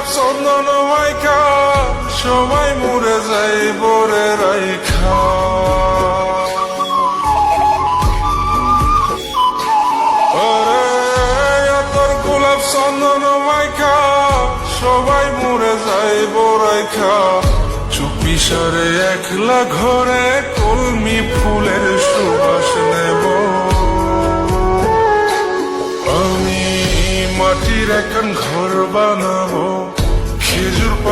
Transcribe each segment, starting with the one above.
গোলাপ চন্দন মাইকা সবাই মরে যাই বরে রাইখা। সবাই মরে যাই সারে একলা ঘরে কলমি ফুলের সুবাস নেব। আমি মাটির এখন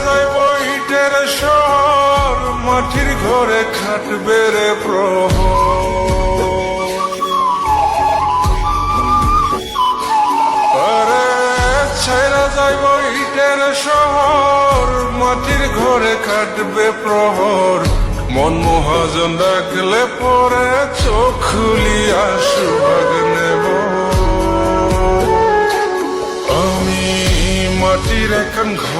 ছেড়া যাইব ইটের শহর মাটির ঘরে খাটবে রে প্রহ ছেড়া যাইব ইটের শহর মাটির ঘরে খাটবে প্রহর। মন মহাজন ডাকলে পরে চোখ খুলিয়া সুভাগ নেব। আমি মাটির এখন ঘর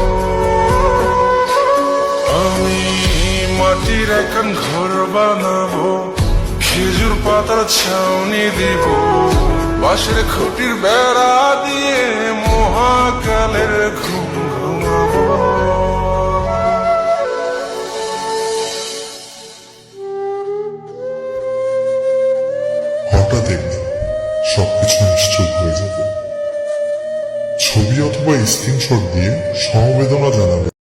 বানাবো। খেজুর পাতার ছাউনি দিব। বাঁশের খুঁটির বেড়া দিয়ে মহাকালের ঘুম হঠাৎ সবকিছু নিশ্চুপ হয়ে যাবে। ছবি অথবা স্ক্রিনশট দিয়ে সমবেদনা জানাবে।